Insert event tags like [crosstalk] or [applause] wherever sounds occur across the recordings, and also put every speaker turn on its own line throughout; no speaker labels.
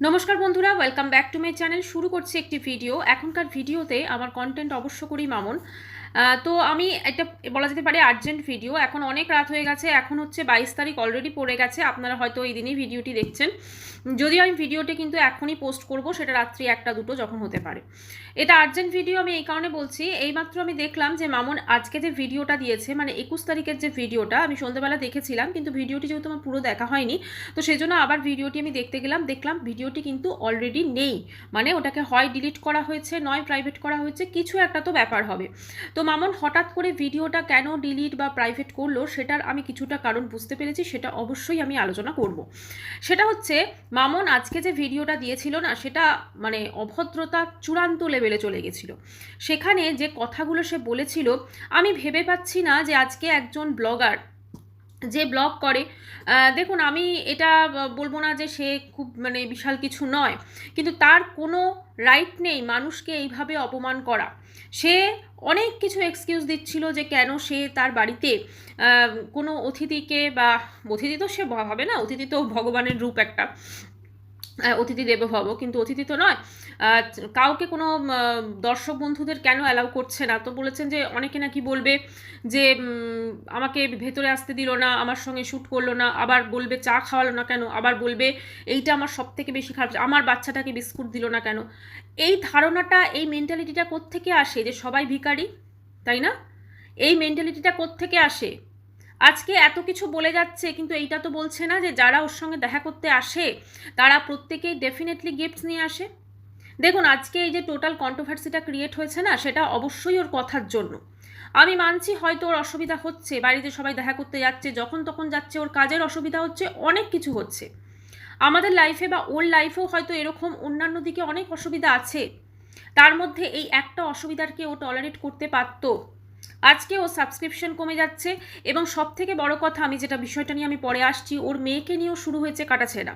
নমস্কার বন্ধুরা welcome back to my channel শুরু করছি একটি ভিডিও এখনকার ভিডিওতে আমার কন্টেন্ট অবশ্য করি মামন। তো আমি একটা বলা যেতে পারে আর্জেন্ট ভিডিও এখন অনেক রাত হয়ে গেছে, এখন হচ্ছে বাইশ তারিখ অলরেডি পড়ে গেছে। আপনারা হয়তো এই দিনই ভিডিওটি দেখছেন। যদিও আমি ভিডিওটি কিন্তু এখনই পোস্ট করব, সেটা রাত্রি একটা দুটো যখন হতে পারে। এটা আর্জেন্ট ভিডিও আমি এই কারণে বলছি, এইমাত্র আমি দেখলাম যে মামুন আজকে যে ভিডিওটা দিয়েছে মানে একুশ তারিখের যে ভিডিওটা আমি সন্ধ্যেবেলা দেখেছিলাম, কিন্তু ভিডিওটি যেহেতু আমার পুরো দেখা হয়নি, তো সেই জন্য আবার ভিডিওটি আমি দেখতে গেলাম। দেখলাম ভিডিওটি কিন্তু অলরেডি নেই। মানে ওটাকে হয় ডিলিট করা হয়েছে, নয় প্রাইভেট করা হয়েছে, কিছু একটা তো ব্যাপার হবে। তো মামুন, হঠাৎ করে ভিডিওটা কেন ডিলিট বা প্রাইভেট করল সেটার আমি কিছুটা কারণ বুঝতে পেরেছি, সেটা অবশ্যই আমি আলোচনা করব। সেটা হচ্ছে, মামুন আজকে যে ভিডিওটা দিয়েছিল না, সেটা মানে অভদ্রতা চূড়ান্ত লেভেলে চলে গেছিল। সেখানে যে কথাগুলো সে বলেছিল, আমি ভেবে পাচ্ছি না যে আজকে একজন ব্লগার যে ব্লগ করে দেখুন, আমি এটা বলব না যে সে খুব মানে বিশাল কিছু নয়, কিন্তু তার কোনো রাইট নেই মানুষকে এইভাবে অপমান করা। সে অনেক কিছু এক্সকিউজ দিচ্ছিল যে কেন সে তার বাড়িতে কোনো অতিথিকে বা, অতিথি তো সে ভাবে না, অতিথি তো ভগবানের রূপ একটা অতিথি দেব ভব কিন্তু অতিথি তো নয় কাউকে কোনো দর্শক বন্ধুদের কেন অ্যালাউ করছে না? তো বলেছেন যে অনেকে নাকি বলবে যে আমাকে ভেতরে আসতে দিল না, আমার সঙ্গে শ্যুট করল না, আবার বলবে চা খাওয়ালো না কেন? আবার বলবে এইটা আমার সব থেকে বেশি খারাপ, আমার বাচ্চাটাকে বিস্কুট দিল না কেন? এই ধারণাটা, এই মেন্টালিটিটা কোত্থেকে আসে যে সবাই ভিখারি, তাই না? এই মেন্টালিটিটা কোত্থেকে আসে? আজকে এত কিছু বলে যাচ্ছে, কিন্তু এইটা তো বলছে না যে যারা ওর সঙ্গে দেখা করতে আসে, তারা প্রত্যেকেই ডেফিনেটলি গিফটস নিয়ে আসে। দেখুন, আজকে এই যে টোটাল কন্ট্রোভার্সিটা ক্রিয়েট হয়েছে না, সেটা অবশ্যই ওর কথার জন্য। আমি মানছি হয়তো ওর অসুবিধা হচ্ছে, বাড়িতে সবাই দেখা করতে যাচ্ছে, যখন তখন যাচ্ছে, ওর কাজের অসুবিধা হচ্ছে, অনেক কিছু হচ্ছে। আমাদের লাইফে বা ওর লাইফেও হয়তো এরকম অন্যান্য দিকে অনেক অসুবিধা আছে। তার মধ্যে এই একটা অসুবিধারকে ও টলারেট করতে পারতো। আজকে ও সাবস্ক্রিপশন কমে যাচ্ছে এবং সব থেকে বড় কথা আমি যেটা বিষয়টা নিয়ে আমি পরে আসছি, ওর মেয়েকে নিয়েও শুরু হয়েছে কাটাছেড়া।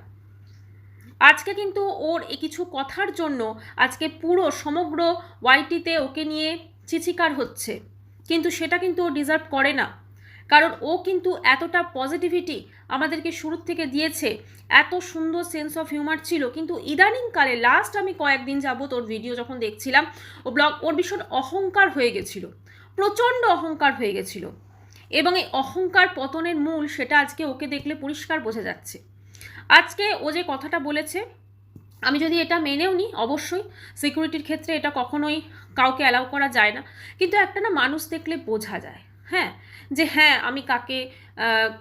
আজকে কিন্তু ওর কিছু কথার জন্য আজকে পুরো সমগ্র ওয়াইটিতে ওকে নিয়ে চিচিকার হচ্ছে। কিন্তু সেটা কিন্তু ও ডিজার্ভ করে না। কারণ ও কিন্তু এতটা পজিটিভিটি আমাদেরকে শুরুর থেকে দিয়েছে। এত সুন্দর সেন্স অফ হিউমার ছিল। কিন্তু ইদানিংকালে লাস্ট আমি কয়েকদিন যাবত ওর ভিডিও যখন দেখছিলাম, ও ব্লগ, ওর ভীষণ অহংকার হয়ে গেছিল। প্রচণ্ড অহংকার হয়ে গেছিল। এবং এই অহংকার পতনের মূল সেটা আজকে ওকে দেখলে পরিষ্কার বোঝা যাচ্ছে। আজকে ও যে কথাটা বলেছে, আমি যদি এটা মেনেও নিই, অবশ্যই সিকিউরিটির ক্ষেত্রে এটা কখনোই কাউকে অ্যালাউ করা যায় না। কিন্তু একটা না মানুষ দেখলে বোঝা যায় হ্যাঁ? যে হ্যাঁ আমি কাকে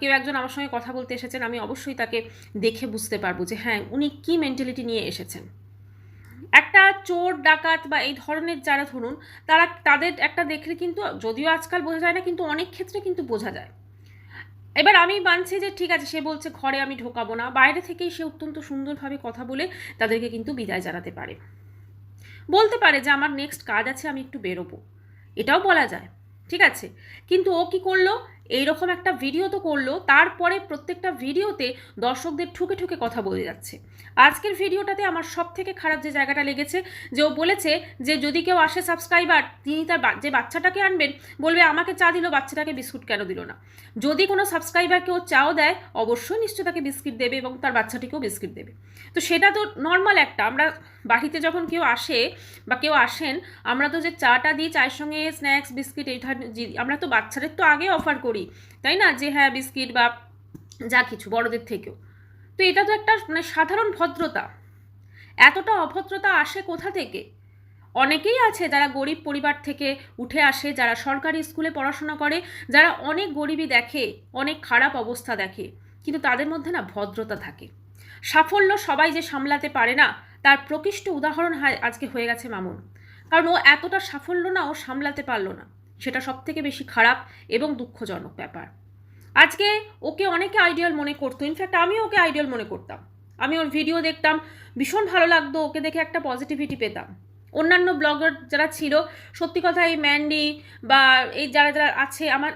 কেউ একজন আমার সঙ্গে কথা বলতে এসেছেন, আমি অবশ্যই তাকে দেখে বুঝতে পারব যে হ্যাঁ উনি কী মেন্টালিটি নিয়ে এসেছেন। একটা চোর, ডাকাত বা এই ধরনের যারা ধরুন, তারা, তাদের একটা দেখলে কিন্তু, যদিও আজকাল বোঝা যায় না, কিন্তু অনেক ক্ষেত্রে কিন্তু বোঝা যায়। এবার আমি মানছি যে ঠিক আছে, সে বলছে ঘরে আমি ঢোকাবো না। বাইরে থেকেই সে অত্যন্ত সুন্দরভাবে কথা বলে তাদেরকে কিন্তু বিদায় জানাতে পারে। বলতে পারে যে আমার নেক্সট কাজ আছে, আমি একটু বেরোবো। এটাও বলা যায়, ঠিক আছে? কিন্তু ও কি করল? এইরকম একটা ভিডিও তো করল, তারপরে প্রত্যেকটা ভিডিওতে দর্শকদের ঠুকে ঠুকে কথা বলে যাচ্ছে। আজকের ভিডিওটাতে আমার সব থেকে খারাপ যে জায়গাটা লেগেছে, যে ও বলেছে যে যদি কেউ আসে সাবস্ক্রাইবার তিনি তার যে বাচ্চাটাকে আনবেন, বলবে আমাকে চা দিল, বাচ্চাটাকে বিস্কুট কেন দিল না? যদি কোনো সাবস্ক্রাইবারকে ও চাও দেয়, অবশ্যই নিশ্চয় তাকে বিস্কিট দেবে এবং তার বাচ্চাটিকেও বিস্কিট দেবে। তো সেটা তো নর্মাল একটা, আমরা বাড়িতে যখন কেউ আসে বা কেউ আসেন, আমরা তো যে চাটা দিই, চায়ের সঙ্গে স্ন্যাক্স বিস্কিট, এই আমরা তো বাচ্চাদের তো আগে অফার করি। তাই না? যে হ্যাঁ বিস্কিট বা যা কিছু বড়দের থেকেও। তো এটা তো একটা মানে সাধারণ ভদ্রতা। এতটা অভদ্রতা আসে কোথা থেকে? অনেকেই আছে যারা গরিব পরিবার থেকে উঠে আসে, যারা সরকারি স্কুলে পড়াশোনা করে, যারা অনেক গরিবই দেখে, অনেক খারাপ অবস্থা দেখে, কিন্তু তাদের মধ্যে না ভদ্রতা থাকে। সাফল্য সবাই যে সামলাতে পারে না, তার প্রকৃষ্ট উদাহরণ আজকে হয়ে গেছে মামুন। কারণ ও এতটা সাফল্য না ও সামলাতে পারল না। সেটা সব থেকে বেশি খারাপ এবং দুঃখজনক ব্যাপার। আজকে ওকে অনেকে আইডিয়াল মনে করতো। ইনফ্যাক্ট আমিও ওকে আইডিয়াল মনে করতাম। আমি ওর ভিডিও দেখতাম, ভীষণ ভালো লাগতো, ওকে দেখে একটা পজিটিভিটি পেতাম। অন্যান্য ব্লগার যারা ছিল, সত্যি কথা এই ম্যান্ডি বা এই যারা যারা আছে, আমার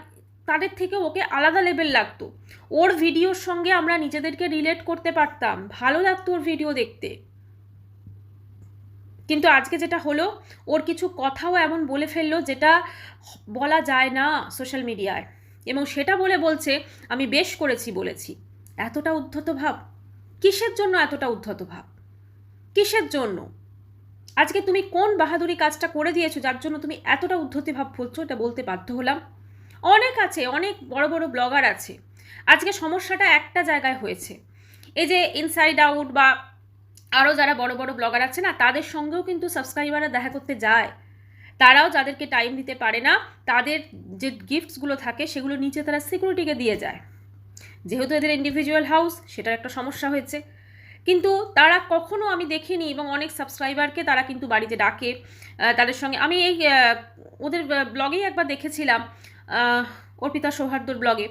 তাদের থেকে ওকে আলাদা লেভেল লাগতো। ওর ভিডিওর সঙ্গে আমরা নিজেদেরকে রিলেট করতে পারতাম, ভালো লাগতো ওর ভিডিও দেখতে। কিন্তু আজকে যেটা হলো, ওর কিছু কথাও এমন বলে ফেলল যেটা বলা যায় না সোশ্যাল মিডিয়ায় এবং সেটা বলে বলছে, আমি বেশ করেছি বলেছি। এতটা উদ্ধত ভাব? কিসের জন্য এতটা উদ্ধত ভাব? কিসের জন্য? আজকে তুমি কোন বাহাদুরি কাজটা করে দিয়েছ যার জন্য তুমি এতটা উদ্ধতি ভাব বলছো এটা বলতে বাধ্য হলাম। অনেক আছে, অনেক বড় বড় ব্লগার আছে। আজকে সমস্যাটা একটা জায়গায় হয়েছে। এই যে ইনসাইড আউট বা আরও যারা বড় বড় ব্লগার আছে না, তাদের সঙ্গেও কিন্তু সাবস্ক্রাইবাররা দেখা করতে যায়। তারাও যাদেরকে টাইম দিতে পারে না, তাদের যে গিফটসগুলো থাকে, সেগুলো নিচে তারা সিকিউরিটিকে দিয়ে যায়। যেহেতু এদের ইন্ডিভিজুয়াল হাউস সেটার একটা সমস্যা হয়েছে। কিন্তু তারা কখনো আমি দেখিনি এবং অনেক সাবস্ক্রাইবারকে তারা কিন্তু বাড়িতে ডাকে তাদের সঙ্গে। আমি এই ওদের ব্লগেই একবার দেখেছিলাম অর্পিতা সৌহার্দ্যর ব্লগে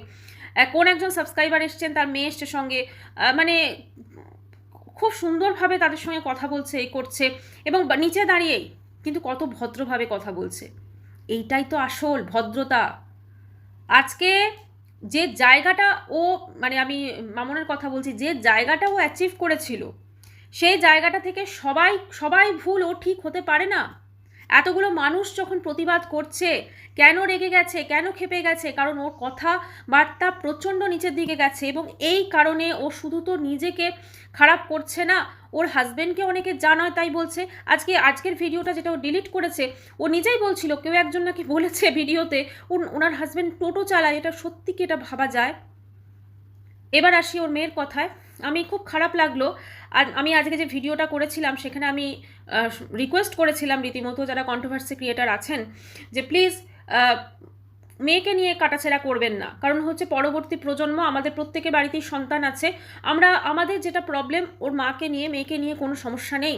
কোন একজন সাবস্ক্রাইবার এসছেন, তার মেয়ে এসছে সঙ্গে মানে খুব সুন্দরভাবে তাদের সঙ্গে কথা বলছে, এই করছে এবং নিচে দাঁড়িয়েই কিন্তু কত ভদ্রভাবে কথা বলছে। এইটাই তো আসল ভদ্রতা। আজকে যে জায়গাটা ও মানে আমি মামনের কথা বলছি, যে জায়গাটা ও অ্যাচিভ করেছিল, সেই জায়গাটা থেকে সবাই সবাই ভুল ও ঠিক হতে পারে না। এতগুলো মানুষ যখন প্রতিবাদ করছে, কেন রেগে গেছে, কেন খেপে গেছে, কারণ ওর কথা বার্তা প্রচণ্ড নিচের দিকে গেছে এবং এই কারণে ও শুধু তো নিজেকে খারাপ করছে না, ওর হাজবেন্ডকে অনেকে জানায় তাই বলছে। আজকে, আজকের ভিডিওটা যেটা ও ডিলিট করেছে, ও নিজেই বলছিল, কেউ একজন নাকি বলেছে ভিডিওতে ওন- ওনার হাজবেন্ড টোটো চালায়, এটা সত্যি কি এটা ভাবা যায়? এবার আসি ওর মেয়ের কথায়। আমি খুব খারাপ লাগল। আর আমি আজকে যে ভিডিওটা করেছিলাম, সেখানে আমি রিকোয়েস্ট করেছিলাম রীতিমতো যারা কন্ট্রোভার্সি ক্রিয়েটার আছেন যে প্লিজ মেয়েকে নিয়ে কাটাছেড়া করবেন না। কারণ হচ্ছে পরবর্তী প্রজন্ম আমাদের প্রত্যেকের বাড়িতেই সন্তান আছে। আমরা, আমাদের যেটা প্রবলেম ওর মাকে নিয়ে, মেয়েকে নিয়ে কোনো সমস্যা নেই।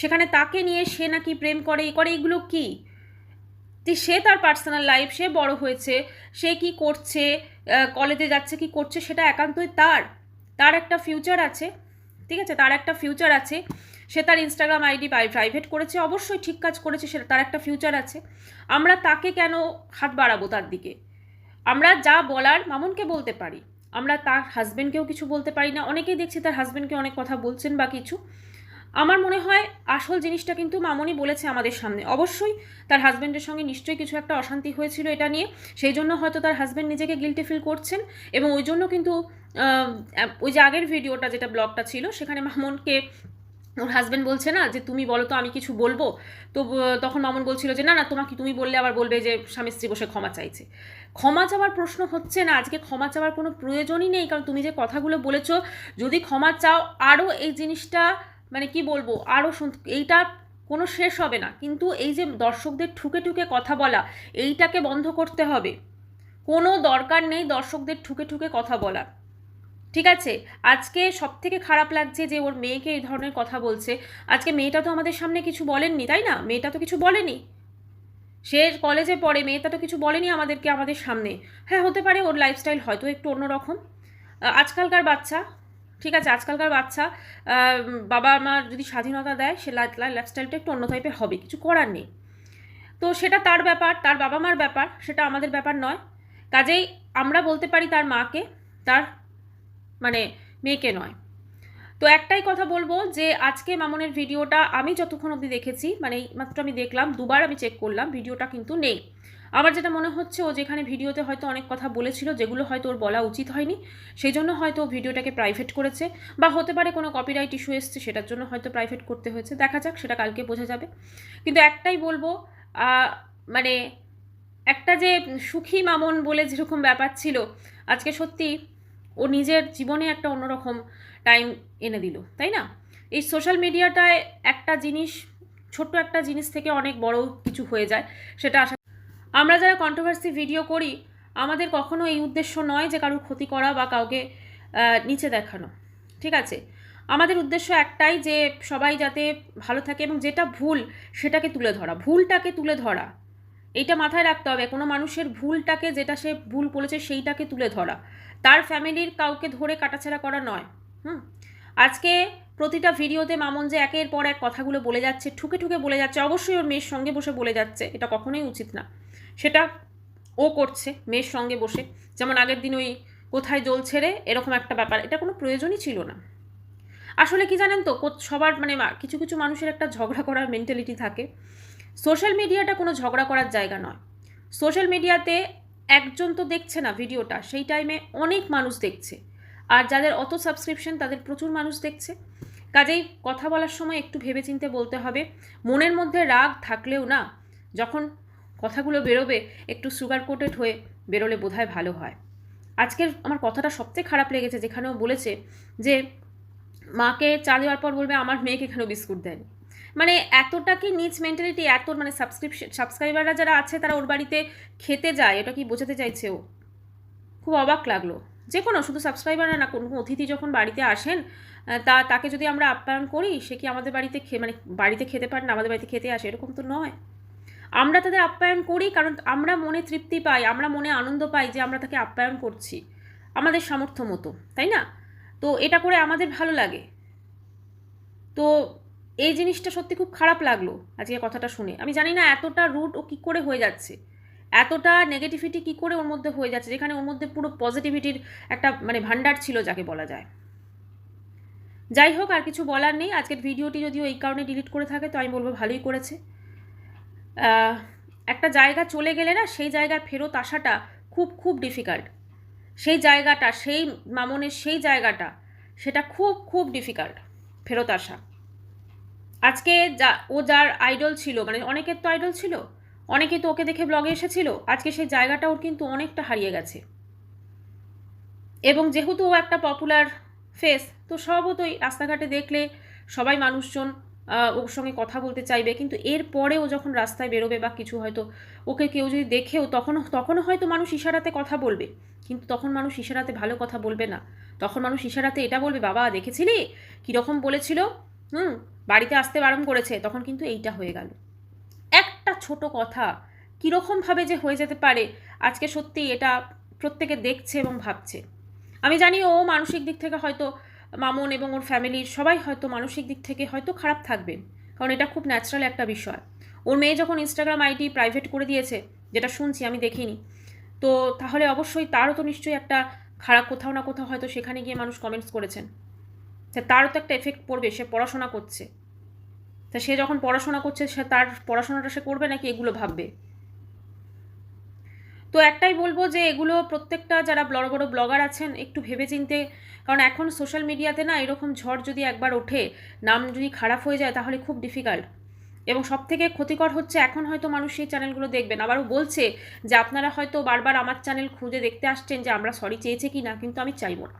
সেখানে তাকে নিয়ে সে নাকি প্রেম করে এই করে, এগুলো কি? যে সে তার পার্সোনাল লাইফ সে বড় হয়েছে, সে কি করছে কলেজে যাচ্ছে, কি করছে, সেটা একান্তই তার। তার একটা ফিউচার আছে, ঠিক আছে? তার একটা ফিউচার আছে। সে তার ইনস্টাগ্রাম আইডি প্রাইভেট করেছে, অবশ্যই ঠিক কাজ করেছে, সেটা তার একটা ফিউচার আছে। আমরা তাকে কেন হাত বাড়াবো তার দিকে? আমরা যা বলার মামুনকে বলতে পারি, আমরা তার হাজব্যান্ডকেও কিছু বলতে পারি না। অনেকেই দেখছি তার হাজব্যান্ডকে অনেক কথা বলছেন বা কিছু। আমার মনে হয় আসল জিনিসটা কিন্তু মামনি বলেছে আমাদের সামনে। অবশ্যই তার হাজব্যান্ডের সঙ্গে নিশ্চয়ই কিছু একটা অশান্তি হয়েছিল এটা নিয়ে। সেই জন্য হয়তো তার হাজব্যান্ড নিজেকে গিলটি ফিল করছেন এবং ওই জন্য কিন্তু ওই যে আগের ভিডিওটা যেটা ব্লগটা ছিল, সেখানে মামনকে ওর হাজব্যান্ড বলছে না যে, তুমি বলো তো আমি কিছু বলব? তো তখন মামুন বলছিল যে, না না, তোমাকে তুমি বললে আবার বলবে যে, স্বামী স্ত্রী বসে ক্ষমা চাইছে। ক্ষমা চাওয়ার প্রশ্ন হচ্ছে না, আজকে ক্ষমা চাওয়ার কোনো প্রয়োজনই নেই, কারণ তুমি যে কথাগুলো বলেছ, যদি ক্ষমা চাও আরও এই জিনিসটা মানে কি বলব আরও এইটা কোনো শেষ হবে না। কিন্তু এই যে দর্শকদের ঠুকে ঠুকে কথা বলা, এইটাকে বন্ধ করতে হবে। কোনো দরকার নেই দর্শকদের ঠুকে ঠুকে কথা বলা। ঠিক আছে? আজকে সব থেকে খারাপ লাগছে যে ওর মেয়েকে এই ধরনের কথা বলছে। আজকে মেয়েটা তো আমাদের সামনে কিছু বলেননি, তাই না? মেয়েটা তো কিছু বলেনি। সে কলেজে পড়ে, মেয়েটা তো কিছু বলেনি আমাদেরকে, আমাদের সামনে। হ্যাঁ হতে পারে ওর লাইফস্টাইল হয়তো একটু অন্যরকম। আজকালকার বাচ্চা, ঠিক আছে? আজকালকার বাচ্চা বাবা মার যদি স্বাধীনতা দেয়, সে লাইফস্টাইলটা একটু অন্য টাইপের হবে, কিছু করার নেই। তো সেটা তার ব্যাপার, তার বাবা মার ব্যাপার, সেটা আমাদের ব্যাপার নয়। কাজেই আমরা বলতে পারি তার মাকে, তার মানে মেয়েকে নয়। তো একটাই কথা বলব যে আজকে মামনের ভিডিওটা আমি যতক্ষণ অবধি দেখেছি মানে মাত্র আমি দেখলাম, দুবার আমি চেক করলাম, ভিডিওটা কিন্তু নেই। আমার যেটা মনে হচ্ছে ও যেখানে ভিডিওতে হয়তো অনেক কথা বলেছিল, যেগুলো হয়তো ওর বলা উচিত হয়নি সেই জন্য হয়তো ভিডিওটাকে প্রাইভেট করেছে বা হতে পারে কোনো কপিরাইট ইস্যু এসছে, সেটার জন্য হয়তো প্রাইভেট করতে হয়েছে, দেখা যাক, সেটা কালকে বোঝা যাবে। কিন্তু একটাই বলব মানে একটা যে সুখী মামন বলে যেরকম ব্যাপার ছিল, আজকে সত্যি ও নিজের জীবনে একটা অন্যরকম টাইম এনে দিল, তাই না? এই সোশ্যাল মিডিয়াটায় একটা জিনিস, ছোট্ট একটা জিনিস থেকে অনেক বড় কিছু হয়ে যায়, সেটা আশা আমরা যারা কন্ট্রোভার্সি ভিডিও করি, আমাদের কখনো এই উদ্দেশ্য নয় যে কারোর ক্ষতি করা বা কাউকে নিচে দেখানো, ঠিক আছে? আমাদের উদ্দেশ্য একটাই যে সবাই যাতে ভালো থাকে এবং যেটা ভুল, সেটাকে তুলে ধরা, ভুলটাকে তুলে ধরা এইটা মাথায় রাখতে হবে। কোনো মানুষের ভুলটাকে যেটা সে ভুল করেছে, সেইটাকে তুলে ধরা। তার ফ্যামিলির কাউকে ধরে কাটাছেড়া করা নয়। হুম? আজকে প্রতিটা ভিডিওতে মামন যে একের পর এক কথাগুলো বলে যাচ্ছে, ঠুকে ঠুকে বলে যাচ্ছে, অবশ্যই ওর মেয়ের সঙ্গে বসে বলে যাচ্ছে, এটা কখনোই উচিত না। সেটা ও করছে, মেয়ের সঙ্গে বসে। যেমন আগের দিন ওই কোথায় জল ছেড়ে এরকম একটা ব্যাপার, এটা কোনো প্রয়োজনই ছিল না। আসলে কি জানেন তো সবার মানে কিছু কিছু মানুষের একটা ঝগড়া করার মেন্টালিটি থাকে। সোশ্যাল মিডিয়াটা কোনো ঝগড়া করার জায়গা নয়। সোশ্যাল মিডিয়াতে একজন তো দেখছে না ভিডিওটা, সেই টাইমে অনেক মানুষ দেখছে। আর যাদের অত সাবস্ক্রিপশন তাদের প্রচুর মানুষ দেখছে। কাজেই কথা বলার সময় একটু ভেবেচিন্তে বলতে হবে, মনের মধ্যে রাগ থাকলেও না, যখন কথাগুলো বেরোবে, একটু সুগার কোটেড হয়ে বেরোলে বোধহয় ভালো হয়। আজকের আমার কথাটা সবচেয়ে খারাপ লেগেছে, যেখানেও বলেছে যে, মাকে চা দেওয়ার পর বলবে, আমার মেয়েকে এখানেও বিস্কুট দেয়নি? মানে এতটা কি নিচ মেন্টালিটি এত মানে সাবস্ক্রিপশন সাবস্ক্রাইবাররা যারা আছে তারা ওর বাড়িতে খেতে যায়, এটা কি বোঝাতে চাইছে ও? খুব অবাক লাগল। যে কোনো, শুধু সাবস্ক্রাইবার না, কোনো অতিথি যখন বাড়িতে আসেন তা, তাকে যদি আমরা আপ্যায়ন করি, সে কি আমাদের বাড়িতে খে মানে বাড়িতে খেতে পারে না, আমাদের বাড়িতে খেতে আসে? এরকম তো নয়। আমরা তাদের আপ্যায়ন করি কারণ আমরা মনে তৃপ্তি পাই, আমরা মনে আনন্দ পাই যে আমরা তাকে আপ্যায়ন করছি। আমাদের সামর্থ্য মতো, তাই না? তো এটা করে আমাদের ভালো লাগে। তো এই জিনিসটা সত্যি খুব খারাপ লাগল আজকে কথাটা শুনে। আমি জানি না এতটা রুট ও কী করে হয়ে যাচ্ছে। এতটা নেগেটিভিটি কী করে ওর মধ্যে হয়ে যাচ্ছে, যেখানে ওর মধ্যে পুরো পজিটিভিটির একটা মানে ভান্ডার ছিল যাকে বলা যায়। যাই হোক, আর কিছু বলার নেই। আজকের ভিডিওটি যদিও এই কারণে ডিলিট করে থাকে, তো আমি বলব ভালোই করেছে। একটা জায়গা চলে গেলে না, সেই জায়গায় ফেরত আসাটা খুব খুব ডিফিকাল্ট সেই জায়গাটা, সেই মামনের সেই জায়গাটা, সেটা খুব খুব ডিফিকাল্ট ফেরত আসা। আজকে যা, ও যার আইডল ছিল মানে অনেকের তো আইডল ছিল, অনেকে তো ওকে দেখে ব্লগে এসেছিল, আজকে সেই জায়গাটা ওর কিন্তু অনেকটা হারিয়ে গেছে। এবং যেহেতু ও একটা পপুলার ফেস তো স্বভাবতই রাস্তাঘাটে দেখলে সবাই মানুষজন ওর সঙ্গে কথা বলতে চাইবে, কিন্তু এর পরে ও যখন রাস্তায় বেরোবে বা কিছু হয়তো ওকে কেউ যদি দেখেও, তখনও তখনও হয়তো মানুষ ইশারাতে কথা বলবে। কিন্তু তখন মানুষ ইশারাতে ভালো কথা বলবে না। তখন মানুষ ইশারাতে এটা বলবে, বাবা, দেখেছিলি? কীরকম বলেছিল? হুম। বাড়িতে আসতে বারণ করেছে, তখন কিন্তু এইটা হয়ে গেল। একটা ছোট কথা কীরকমভাবে যে হয়ে যেতে পারে, আজকে সত্যি এটা প্রত্যেকে দেখছে এবং ভাবছে। আমি জানি ও মানসিক দিক থেকে হয়তো মামন এবং ওর ফ্যামিলির সবাই হয়তো মানসিক দিক থেকে হয়তো খারাপ থাকবেন কারণ এটা খুব ন্যাচারাল একটা বিষয়। ওর মেয়ে যখন ইনস্টাগ্রাম আইডি প্রাইভেট করে দিয়েছে, যেটা শুনছি, আমি দেখিনি, তো তাহলে অবশ্যই তারও তো নিশ্চয়ই একটা খারাপ কোথাও না কোথাও হয়তো সেখানে গিয়ে মানুষ কমেন্টস করেছেন। তারও তো একটা এফেক্ট পড়বে, সে পড়াশোনা করছে। তা সে যখন পড়াশোনা করছে, সে তার পড়াশোনাটা সে করবে নাকি এগুলো ভাববে? তো একটাই বলব যে এগুলো প্রত্যেকটা যারা বড় বড় ব্লগার আছেন, একটু ভেবেচিন্তে, কারণ এখন সোশ্যাল মিডিয়াতে না এরকম ঝড় যদি একবার ওঠে, নাম যদি খারাপ হয়ে যায় তাহলে খুব ডিফিকাল্ট এবং সব থেকে ক্ষতিকর হচ্ছে এখন হয়তো মানুষ সেই চ্যানেলগুলো দেখবেন। আবারও বলছে যে আপনারা হয়তো বারবার আমার চ্যানেল খুঁজে দেখতে আসছেন যে আমরা সরি চেয়েছে কি না কিন্তু আমি চাইব না।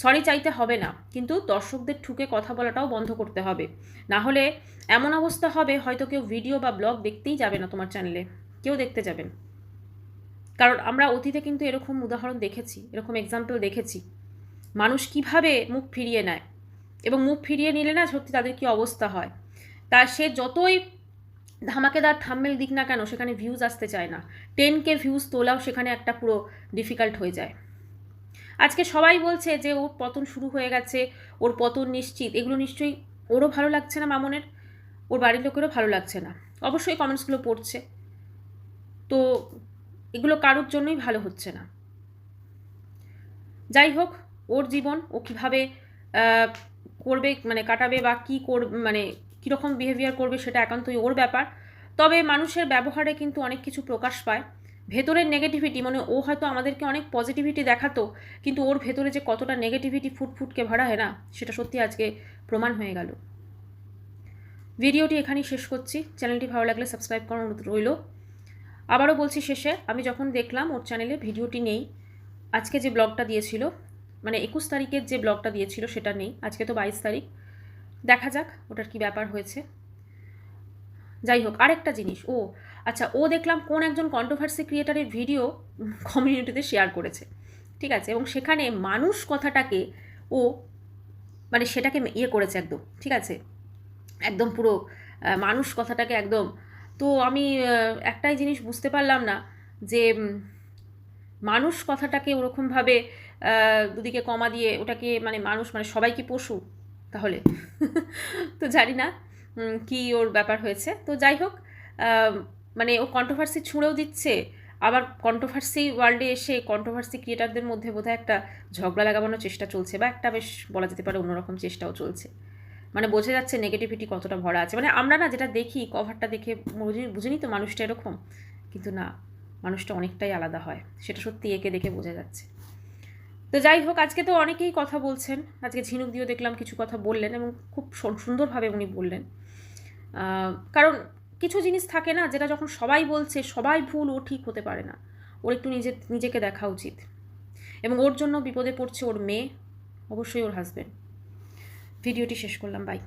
সরি চাইতে হবে না, কিন্তু দর্শকদের ঠুকে কথা বলাটাও বন্ধ করতে হবে। না হলে এমন অবস্থা হবে, হয়তো কেউ ভিডিও বা ব্লগ দেখতেই যাবে না তোমার চ্যানেলে কেউ দেখতে যাবেন কারণ আমরা অতীতে কিন্তু এরকম উদাহরণ দেখেছি, এরকম এক্সাম্পল দেখেছি। মানুষ কীভাবে মুখ ফিরিয়ে নেয় এবং মুখ ফিরিয়ে নিলে না সত্যি তাদের কি অবস্থা হয়? তা সে যতই ধামাকেদার থাম্মেল দিক না কেন, সেখানে ভিউজ আসতে চায় না। টেন কে ভিউজ তোলাও সেখানে একটা পুরো ডিফিকাল্ট হয়ে যায়। আজকে সবাই বলছে যে ওর পতন শুরু হয়ে গেছে, ওর পতন নিশ্চিত। এগুলো নিশ্চয়ই ওরও ভালো লাগছে না মামনের? ওর বাড়ির লোকেরও ভালো লাগছে না। অবশ্যই কমেন্টসগুলো পড়ছে। তো এগুলো কারোর জন্যই ভালো হচ্ছে না। যাই হোক, ওর জীবন, ও কীভাবে করবে মানে কাটাবে বা কী কর মানে কীরকম বিহেভিয়ার করবে সেটা একান্তই ওর ব্যাপার। তবে মানুষের ব্যবহারে কিন্তু অনেক কিছু প্রকাশ পায়। ভেতরের নেগেটিভিটি মানে ও হয়তো আমাদেরকে অনেক পজিটিভিটি দেখাতো, কিন্তু ওর ভেতরে যে কতটা নেগেটিভিটি ফুটফুটকে ভরা হয় না, সেটা সত্যি আজকে প্রমাণ হয়ে গেল। ভিডিওটি এখানেই শেষ করছি। চ্যানেলটি ভালো লাগলে সাবস্ক্রাইব করার অনুরোধ রইল। আবারও বলছি শেষে, আমি যখন দেখলাম ওর চ্যানেলে ভিডিওটি নেই, আজকে যে ব্লগটা দিয়েছিল মানে একুশ তারিখের যে ব্লগটা দিয়েছিল সেটা নেই, আজকে তো বাইশ তারিখ। দেখা যাক ওটার কি ব্যাপার হয়েছে। যাই হোক, আরেকটা জিনিস, ও আচ্ছা ও দেখলাম কোন একজন কন্ট্রোভার্সি ক্রিয়েটারের ভিডিও কমিউনিটিতে শেয়ার করেছে। ঠিক আছে? এবং সেখানে মানুষ কথাটাকে ও মানে সেটাকে ইয়ে করেছে একদম। ঠিক আছে? একদম পুরো মানুষ কথাটাকে একদম। তো আমি একটাই জিনিস বুঝতে পারলাম না যে মানুষ কথাটাকে ওরকমভাবে দুদিকে কমা দিয়ে ওটাকে মানে মানুষ মানে সবাই কি পশু? তাহলে? [laughs] তো জানি না কি ওর ব্যাপার হয়েছে। তো যাই হোক মানে ও কন্ট্রোভার্সি ছুঁড়েও দিচ্ছে, আবার কন্ট্রোভার্সি ওয়ার্ল্ডে এসে কন্ট্রোভার্সি ক্রিয়েটারদের মধ্যে বোধহয় একটা ঝগড়া লাগানোর চেষ্টা চলছে, বা একটা বেশ বলা যেতে পারে অন্যরকম চেষ্টাও চলছে। মানে বোঝা যাচ্ছে নেগেটিভিটি কতটা ভরা আছে। মানে আমরা না যেটা দেখি কভারটা দেখে বুঝি- বুঝিনি তো মানুষটা এরকম? কিন্তু না, মানুষটা অনেকটাই আলাদা হয়, সেটা সত্যি একে দেখে বোঝা যাচ্ছে। তো যাই হোক, আজকে তো অনেকেই কথা বলছেন, আজকে ঝিনুক দিয়েও দেখলাম কিছু কথা বললেন এবং খুব সুন্দরভাবে উনি বললেন। কারণ কিছু জিনিস থাকে না যেটা যখন সবাই বলছে, সবাই ভুল, ও ঠিক হতে পারে না। ওর একটু নিজে, নিজেকে দেখা উচিত। এবং ওর জন্য বিপদে পড়ছে ওর মেয়ে, অবশ্যই ওর হাজব্যান্ড ভিডিওটি শেষ করলাম বাই